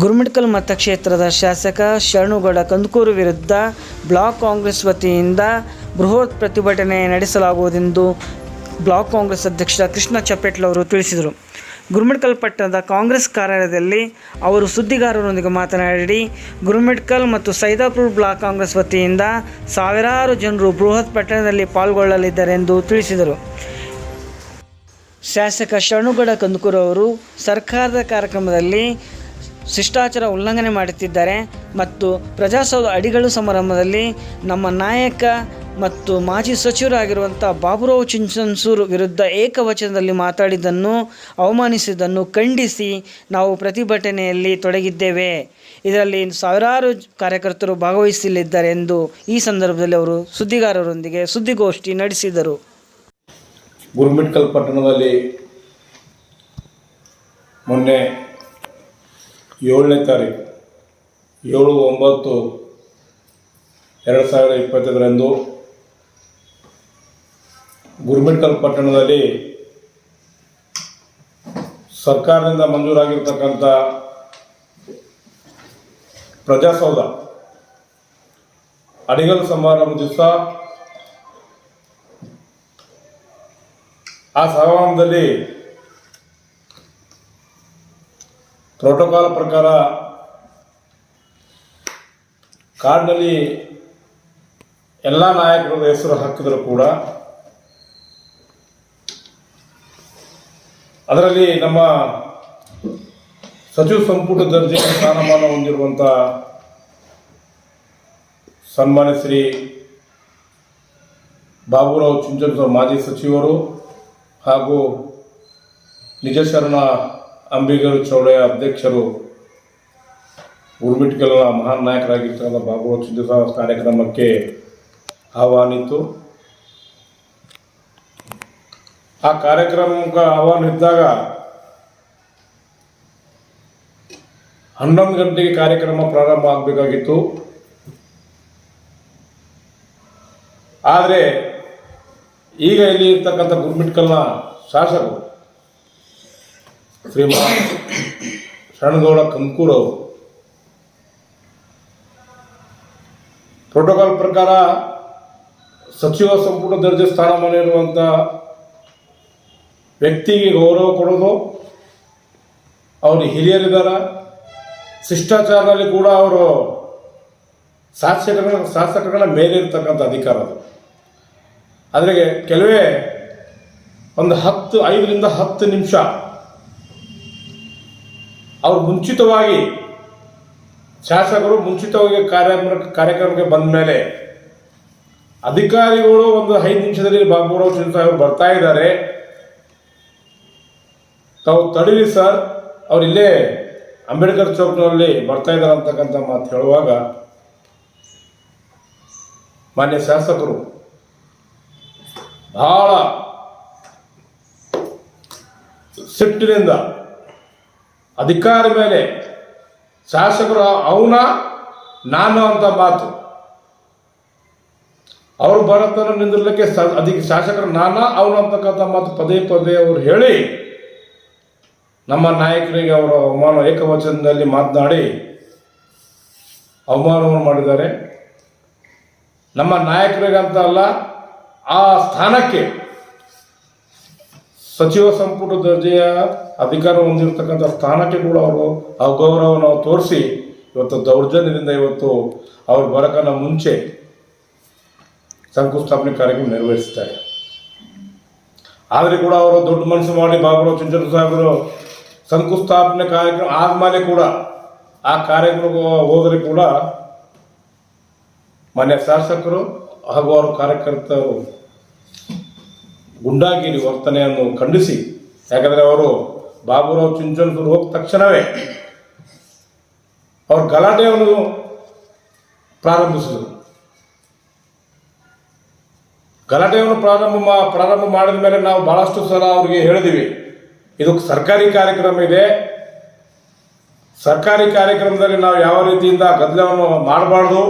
ಗುರುಮಿಟ್ಕಲ್ ಮತಕ್ಷೇತ್ರದ ಶಾಸಕ ಶರಣುಗೌಡ ಕಂದಕೂರು ವಿರುದ್ಧ ಬ್ಲಾಕ್ ಕಾಂಗ್ರೆಸ್ ವತಿಯಿಂದ ಬೃಹತ್ ಪ್ರತಿಭಟನೆ ನಡೆಸಲಾಗುವುದೆಂದು ಬ್ಲಾಕ್ ಕಾಂಗ್ರೆಸ್ ಅಧ್ಯಕ್ಷ ಕೃಷ್ಣ ಚಪ್ಪೆಟ್ಲವರು ತಿಳಿಸಿದರು. ಗುರುಮಿಟ್ಕಲ್ ಪಟ್ಟಣದ ಕಾಂಗ್ರೆಸ್ ಕಾರ್ಯಾಲಯದಲ್ಲಿ ಅವರು ಸುದ್ದಿಗಾರರೊಂದಿಗೆ ಮಾತನಾಡಿ, ಗುರುಮಿಡ್ಕಲ್ ಮತ್ತು ಸೈದಾಪುರ್ ಬ್ಲಾಕ್ ಕಾಂಗ್ರೆಸ್ ವತಿಯಿಂದ ಸಾವಿರಾರು ಜನರು ಬೃಹತ್ ಪಟ್ಟಣದಲ್ಲಿ ಪಾಲ್ಗೊಳ್ಳಲಿದ್ದಾರೆಂದು ತಿಳಿಸಿದರು. ಶಾಸಕ ಶರಣುಗಡ ಕಂದಕೂರು ಅವರು ಸರ್ಕಾರದ ಕಾರ್ಯಕ್ರಮದಲ್ಲಿ ಶಿಷ್ಟಾಚಾರ ಉಲ್ಲಂಘನೆ ಮಾಡುತ್ತಿದ್ದಾರೆ ಮತ್ತು ಪ್ರಜಾಸೌಧ ಅಡಿಗಳು ಸಮಾರಂಭದಲ್ಲಿ ನಮ್ಮ ನಾಯಕ ಮತ್ತು ಮಾಜಿ ಸಚಿವರಾಗಿರುವಂಥ ಬಾಬುರಾವ್ ಚಿಂಚನ್ಸೂರು ವಿರುದ್ಧ ಏಕವಚನದಲ್ಲಿ ಮಾತಾಡಿದ್ದನ್ನು, ಅವಮಾನಿಸಿದ್ದನ್ನು ಖಂಡಿಸಿ ನಾವು ಪ್ರತಿಭಟನೆಯಲ್ಲಿ ತೊಡಗಿದ್ದೇವೆ. ಇದರಲ್ಲಿ ಸಾವಿರಾರು ಕಾರ್ಯಕರ್ತರು ಭಾಗವಹಿಸಲಿದ್ದಾರೆ ಎಂದು ಈ ಸಂದರ್ಭದಲ್ಲಿ ಅವರು ಸುದ್ದಿಗಾರರೊಂದಿಗೆ ಸುದ್ದಿಗೋಷ್ಠಿ ನಡೆಸಿದರು. ಗುರುಮಿಟ್ಕಲ್ ಪಟ್ಟಣದಲ್ಲಿ ಮೊನ್ನೆ ಏಳನೇ ತಾರೀಕು, ಏಳು ಒಂಬತ್ತು ಎರಡು ಸಾವಿರದ ಇಪ್ಪತ್ತೈದರಂದು ಗುರುಮಿಟ್ಕಲ್ ಪಟ್ಟಣದಲ್ಲಿ ಸರ್ಕಾರದಿಂದ ಮಂಜೂರಾಗಿರ್ತಕ್ಕಂಥ ಪ್ರಜಾಸೌಧ, ಅಡಿಗಲ್ ಸಮಾರಂಭ ದಿವಸ ಆ ಸಮಾರಂಭದಲ್ಲಿ ಪ್ರೋಟೋಕಾಲ್ ಪ್ರಕಾರ ಕಾರ್ಡ್ನಲ್ಲಿ ಎಲ್ಲ ನಾಯಕರ ಹೆಸರು ಹಾಕಿದರೂ ಕೂಡ ಅದರಲ್ಲಿ ನಮ್ಮ ಸಚಿವ ಸಂಪುಟ ದರ್ಜೆ ಸ್ಥಾನಮಾನ ಹೊಂದಿರುವಂಥ ಸನ್ಮಾನ್ಯ ಶ್ರೀ ಬಾಬುರಾವ್ ಚುಂಚನ್ ಮಾಜಿ ಸಚಿವರು ಹಾಗೂ ನಿಜಶರಣ ಅಂಬಿಗರು ಚೌಳೆಯ ಅಧ್ಯಕ್ಷರು ಉರ್ಮಿಟ್ಕಲ್ನ ಮಹಾನ್ ನಾಯಕರಾಗಿರ್ತಕ್ಕಂಥ ಬಾಬು ಚಿಂಚನಸೂರು ಕಾರ್ಯಕ್ರಮಕ್ಕೆ ಆಹ್ವಾನಿತ್ತು. ಆ ಕಾರ್ಯಕ್ರಮಕ್ಕೆ ಆಹ್ವಾನ ಇದ್ದಾಗ ಹನ್ನೊಂದು ಗಂಟೆಗೆ ಕಾರ್ಯಕ್ರಮ ಪ್ರಾರಂಭ ಆಗಬೇಕಾಗಿತ್ತು. ಆದರೆ ಈಗ ಇಲ್ಲಿ ಇರ್ತಕ್ಕಂಥ ಗುರ್ಮಿಟ್ಕಲ್ನ ಶಾಸಕರು ಶ್ರೀಮಾನ್ ಶರಣಗೌಡ ಕಂಕೂರ್ ಅವರು. ಪ್ರೋಟೋಕಾಲ್ ಪ್ರಕಾರ ಸಚಿವ ಸಂಪುಟ ದರ್ಜೆ ಸ್ಥಾನಮಾನ ಇರುವಂಥ ವ್ಯಕ್ತಿಗೆ ಗೌರವ ಕೊಡೋದು. ಅವರು ಹಿರಿಯರಿದ್ದಾರೆ. ಶಿಷ್ಟಾಚಾರದಲ್ಲಿ ಕೂಡ ಅವರು ಶಾಸಕರ ಶಾಸಕಗಳ ಮೇಲಿರ್ತಕ್ಕಂಥ ಅಧಿಕಾರ ಅದು. ಆದರೆ ಕೆಲವೇ ಒಂದು ಹತ್ತು, ಐದರಿಂದ ಹತ್ತು ನಿಮಿಷ ಅವರು ಮುಂಚಿತವಾಗಿ ಶಾಸಕರು ಮುಂಚಿತವಾಗಿ ಕಾರ್ಯಕ್ರಮ ಕಾರ್ಯಕ್ರಮಕ್ಕೆ ಬಂದ ಮೇಲೆ ಅಧಿಕಾರಿಗಳು ಒಂದು ಐದು ನಿಮಿಷದಲ್ಲಿ ಬಾಬುರಾವ್ ಚಿಂತ ಬರ್ತಾ ಇದ್ದಾರೆ. ತಾವು ತಡೀರಿ ಸರ್, ಅವ್ರು ಇಲ್ಲೇ ಅಂಬೇಡ್ಕರ್ ಚೌಕ್ನಲ್ಲಿ ಬರ್ತಾ ಇದ್ದಾರೆ ಅಂತಕ್ಕಂಥ ಮಾತು ಹೇಳುವಾಗ ಮಾನ್ಯ ಶಾಸಕರು, ಬಹಳ ಸಿಟ್ಟಿನಿಂದ ಅಧಿಕಾರಿ ಮೇಲೆ ಶಾಸಕರು ಅವನ, ನಾನು ಅಂತ ಮಾತು. ಅವರು ಬರತನ ನಿಂದಿರ್ಲಿಕ್ಕೆ ಅಧಿಕ, ಶಾಸಕರು ನಾನ, ಅವನು ಅಂತಕ್ಕಂಥ ಮಾತು ಪದೇ ಪದೇ ಅವರು ಹೇಳಿ, ನಮ್ಮ ನಾಯಕರಿಗೆ ಅವರು ಅವಮಾನ ಏಕವಚನದಲ್ಲಿ ಮಾತನಾಡಿ ಅವಮಾನವನ್ನು ಮಾಡಿದ್ದಾರೆ. ನಮ್ಮ ನಾಯಕರಿಗಂತ ಅಲ್ಲ, ಆ ಸ್ಥಾನಕ್ಕೆ ಸಚಿವ ಸಂಪುಟ ದರ್ಜೆಯ ಅಧಿಕಾರ ಹೊಂದಿರತಕ್ಕಂಥ ಸ್ಥಾನಕ್ಕೆ ಕೂಡ ಅವರು ಅಗೌರವವನ್ನು ತೋರಿಸಿ ಇವತ್ತು ದೌರ್ಜನ್ಯದಿಂದ ಇವತ್ತು ಅವರು ಬರಕನ್ನ ಮುಂಚೆ ಶಂಕುಸ್ಥಾಪನೆ ಕಾರ್ಯಕ್ರಮ ನೆರವೇರಿಸ್ತಾರೆ. ಆದರೆ ಕೂಡ ಅವರು ದೊಡ್ಡ ಮನಸ್ಸು ಮಾಡಿ ಬಾಬುರಾವ್ ಚಿಂಚನ ಸಾಹೇಬರು ಶಂಕುಸ್ಥಾಪನೆ ಕಾರ್ಯಕ್ರಮ ಆದಮೇಲೆ ಕೂಡ ಆ ಕಾರ್ಯಕ್ರಮಕ್ಕೆ ಹೋದರೆ ಕೂಡ ಮಾನ್ಯ ಶಾಸಕರು ಹಾಗೂ ಅವರ ಕಾರ್ಯಕರ್ತರು ಗುಂಡಾಗಿರಿ ವರ್ತನೆಯನ್ನು ಖಂಡಿಸಿ. ಯಾಕಂದರೆ ಅವರು ಬಾಬುರಾವ್ ಚಿಂಚನಸೂರು ಹೋದ ತಕ್ಷಣವೇ ಅವರು ಗಲಾಟೆಯನ್ನು ಪ್ರಾರಂಭಿಸಿದರು. ಗಲಾಟೆಯನ್ನು ಪ್ರಾರಂಭ ಮಾ, ಪ್ರಾರಂಭ ಮಾಡಿದ ಮೇಲೆ ನಾವು ಬಹಳಷ್ಟು ಸಲ ಅವರಿಗೆ ಹೇಳಿದ್ದೀವಿ ಇದು ಸರ್ಕಾರಿ ಕಾರ್ಯಕ್ರಮ ಇದೆ. ಸರ್ಕಾರಿ ಕಾರ್ಯಕ್ರಮದಲ್ಲಿ ನಾವು ಯಾವ ರೀತಿಯಿಂದ ಗದ್ದಲವನ್ನು ಮಾಡಬಾರ್ದು?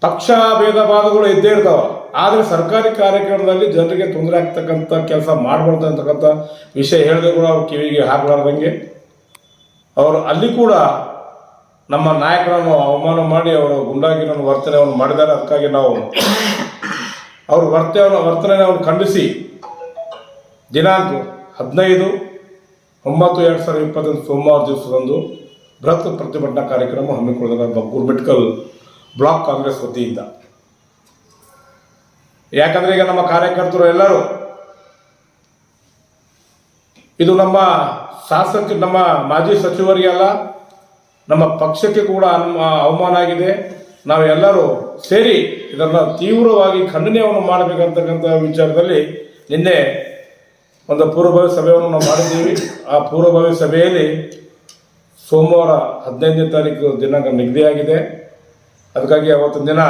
ಪಕ್ಷ ಭೇದ ಭಾವಗಳು ಇದ್ದೇ ಇರ್ತಾವ. ಆದರೆ ಸರ್ಕಾರಿ ಕಾರ್ಯಕ್ರಮದಲ್ಲಿ ಜನರಿಗೆ ತೊಂದರೆ ಆಗ್ತಕ್ಕಂಥ ಕೆಲಸ ಮಾಡಬಾರ್ದು ಅಂತಕ್ಕಂಥ ವಿಷಯ ಹೇಳಿದ್ರು ಕೂಡ ಅವ್ರ ಕಿವಿಗೆ ಹಾಕಲಾರ್ದಂಗೆ. ಅವರು ಅಲ್ಲಿ ಕೂಡ ನಮ್ಮ ನಾಯಕರನ್ನು ಅವಮಾನ ಮಾಡಿ ಅವರು ಗುಂಡಾಗಿನ ವರ್ತನೆಯನ್ನು ಮಾಡಿದ್ದಾರೆ. ಅದಕ್ಕಾಗಿ ನಾವು ಅವ್ರ ವರ್ತನೆಯನ್ನು ವರ್ತನೆಯನ್ನು ಖಂಡಿಸಿ ದಿನಾಂಕ ಹದಿನೈದು ಒಂಬತ್ತು ಎರಡು ಸಾವಿರದ ಇಪ್ಪತ್ತೊಂದು ಸೋಮವಾರ ದಿವಸದಂದು ಬೃಹತ್ ಪ್ರತಿಭಟನಾ ಕಾರ್ಯಕ್ರಮ ಹಮ್ಮಿಕೊಳ್ಳಲಾದ ಗುರ್ಮಿಟ್ಕಲ್ ಬ್ಲಾಕ್ ಕಾಂಗ್ರೆಸ್ ವತಿಯಿಂದ. ಯಾಕಂದ್ರೆ ಈಗ ನಮ್ಮ ಕಾರ್ಯಕರ್ತರು ಎಲ್ಲರೂ ಇದು ನಮ್ಮ ಶಾಸಕ, ನಮ್ಮ ಮಾಜಿ ಸಚಿವರಿಗೆ ಅಲ್ಲ, ನಮ್ಮ ಪಕ್ಷಕ್ಕೆ ಕೂಡ ಅವಮಾನ ಆಗಿದೆ. ನಾವೆಲ್ಲರೂ ಸೇರಿ ಇದನ್ನು ತೀವ್ರವಾಗಿ ಖಂಡನೆಯನ್ನು ಮಾಡಬೇಕಂತಕ್ಕಂಥ ವಿಚಾರದಲ್ಲಿ ನಿನ್ನೆ ಒಂದು ಪೂರ್ವಭಾವಿ ಸಭೆಯನ್ನು ನಾವು ಮಾಡಿದ್ದೀವಿ. ಆ ಪೂರ್ವಭಾವಿ ಸಭೆಯಲ್ಲಿ ಸೋಮವಾರ ಹದಿನೈದನೇ ತಾರೀಕು ದಿನಾಂಕ ನಿಗದಿಯಾಗಿದೆ. ಅದಕ್ಕಾಗಿ ಅವತ್ತಿನ ದಿನ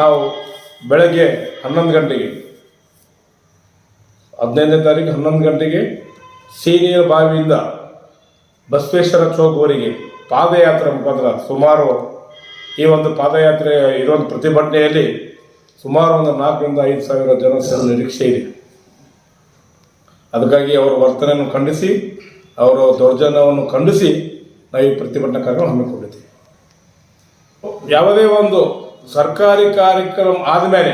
ನಾವು ಬೆಳಗ್ಗೆ ಹನ್ನೊಂದು ಗಂಟೆಗೆ, ಹದಿನೈದನೇ ತಾರೀಕು ಹನ್ನೊಂದು ಗಂಟೆಗೆ ಸೀನಿಯರ್ ಬಾವಿಯಿಂದ ಬಸವೇಶ್ವರ ಚೌಕ್ವರೆಗೆ ಪಾದಯಾತ್ರೆ ಮುಖಾಂತರ ಸುಮಾರು ಈ ಒಂದು ಪಾದಯಾತ್ರೆ ಇರುವಂಥ ಪ್ರತಿಭಟನೆಯಲ್ಲಿ ಸುಮಾರು ಒಂದು ನಾಲ್ಕರಿಂದ ಐದು ಸಾವಿರ ಜನ ನಿರೀಕ್ಷೆ ಇದೆ. ಅದಕ್ಕಾಗಿ ಅವರ ವರ್ತನೆಯನ್ನು ಖಂಡಿಸಿ, ಅವರ ದೌರ್ಜನ್ಯವನ್ನು ಖಂಡಿಸಿ ನಾವು ಈ ಪ್ರತಿಭಟನಾ ಕಾರ್ಯಕ್ರಮ ಹಮ್ಮಿಕೊಂಡಿದ್ದೀವಿ. ಯಾವುದೇ ಒಂದು ಸರ್ಕಾರಿ ಕಾರ್ಯಕ್ರಮ ಆದಮೇಲೆ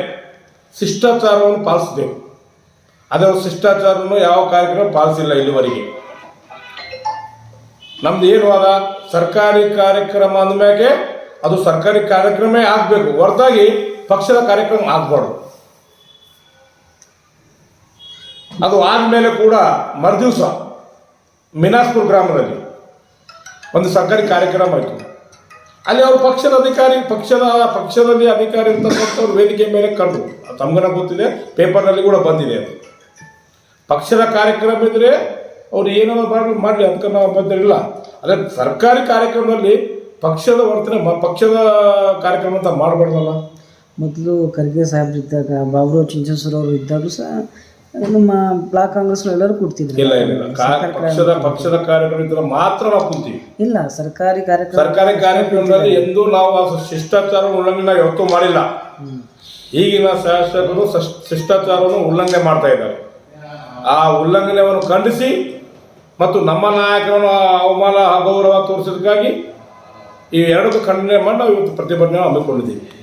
ಶಿಷ್ಟಾಚಾರವನ್ನು ಪಾಲಿಸಬೇಕು. ಅದೇ ಶಿಷ್ಟಾಚಾರವನ್ನು ಯಾವ ಕಾರ್ಯಕ್ರಮ ಪಾಲಿಸಿಲ್ಲ ಇಲ್ಲಿವರೆಗೆ. ನಮ್ದು ಏನು ಅದ ಸರ್ಕಾರಿ ಕಾರ್ಯಕ್ರಮ ಅಂದಮ್ಯಾಗೆ ಅದು ಸರ್ಕಾರಿ ಕಾರ್ಯಕ್ರಮೇ ಆಗಬೇಕು. ಹೊರತಾಗಿ ಪಕ್ಷದ ಕಾರ್ಯಕ್ರಮ ಆಗಬಾರ್ದು. ಅದು ಆದಮೇಲೆ ಕೂಡ ಮರುದಿವಸ ಮಿನಾಸ್ಪುರ್ ಗ್ರಾಮದಲ್ಲಿ ಒಂದು ಸರ್ಕಾರಿ ಕಾರ್ಯಕ್ರಮ ಆಯಿತು. ಅಲ್ಲಿ ಅವರು ಪಕ್ಷದ ಅಧಿಕಾರಿ, ಪಕ್ಷದ, ಪಕ್ಷದಲ್ಲಿ ಅಧಿಕಾರಿ ಇರ್ತಕ್ಕಂಥವ್ರು ವೇದಿಕೆ ಮೇಲೆ ಕಂಡು. ತಮ್ಗನ ಗೊತ್ತಿದೆ, ಪೇಪರ್ನಲ್ಲಿ ಕೂಡ ಬಂದಿದೆ ಅದು. ಪಕ್ಷದ ಕಾರ್ಯಕ್ರಮ ಇದ್ರೆ ಅವ್ರು ಏನಾದ್ರು ಮಾಡಿ ಮಾಡಲಿ, ಅದಕ್ಕೆ ನಾವು ಬಂದಿರಲಿಲ್ಲ ಇಲ್ಲ ಅದೇ ಸರ್ಕಾರಿ ಕಾರ್ಯಕ್ರಮದಲ್ಲಿ ಪಕ್ಷದ ವರ್ತನೆ ಪಕ್ಷದ ಕಾರ್ಯಕ್ರಮ ಅಂತ ಮಾಡಬಾರ್ದಲ್ಲ. ಮೊದಲು ಖರ್ಗೆ ಸಾಹೇಬ್ರು ಇದ್ದಾಗ ಬಾಬುರಾವ್ ಚಿಂಚೇಶ್ವರ ಅವರು ಇದ್ದಾಗಲೂ ಸಹ ನಮ್ಮ ಬ್ಲಾಕ್ ಕಾಂಗ್ರೆಸ್ ಎಲ್ಲರೂ ಕೂಡ್ತಿದ್ರು. ಇಲ್ಲ ಇಲ್ಲ. ಕಾ- ಪಕ್ಷದ ಪಕ್ಷದ ಕಾರ್ಯಕ್ರಮ ಇದ್ರೆ ಮಾತ್ರ ನಾವು ಕೂತೀವಿ. ಇಲ್ಲ ಸರ್ಕಾರಿ ಕಾರ್ಯಕ್ರಮ ಸರ್ಕಾರಿ ಕಾರ್ಯಕ್ರಮದಲ್ಲಿ ಎಂದೂ ನಾವು ಆ ಶಿಷ್ಟಾಚಾರ ಉಲ್ಲಂಘನೆ ಯಾವತ್ತೂ ಮಾಡಿಲ್ಲ. ಈಗಿನ ಶಾಸಕರು ಸಶ್- ಶಿಷ್ಟಾಚಾರವನ್ನು ಉಲ್ಲಂಘನೆ ಮಾಡ್ತಾ ಇದ್ದಾರೆ. ಆ ಉಲ್ಲಂಘನೆಯನ್ನು ಖಂಡಿಸಿ ಮತ್ತು ನಮ್ಮ ನಾಯಕರನ್ನು ಅವಮಾನ ಅಗೌರವ ತೋರಿಸೋದಕ್ಕಾಗಿ ಈ ಎರಡಕ್ಕೂ ಖಂಡನೆ ಮಾಡಿ ನಾವು ಇವತ್ತು ಪ್ರತಿಭಟನೆ ಹಮ್ಮಿಕೊಂಡಿದ್ದೀವಿ.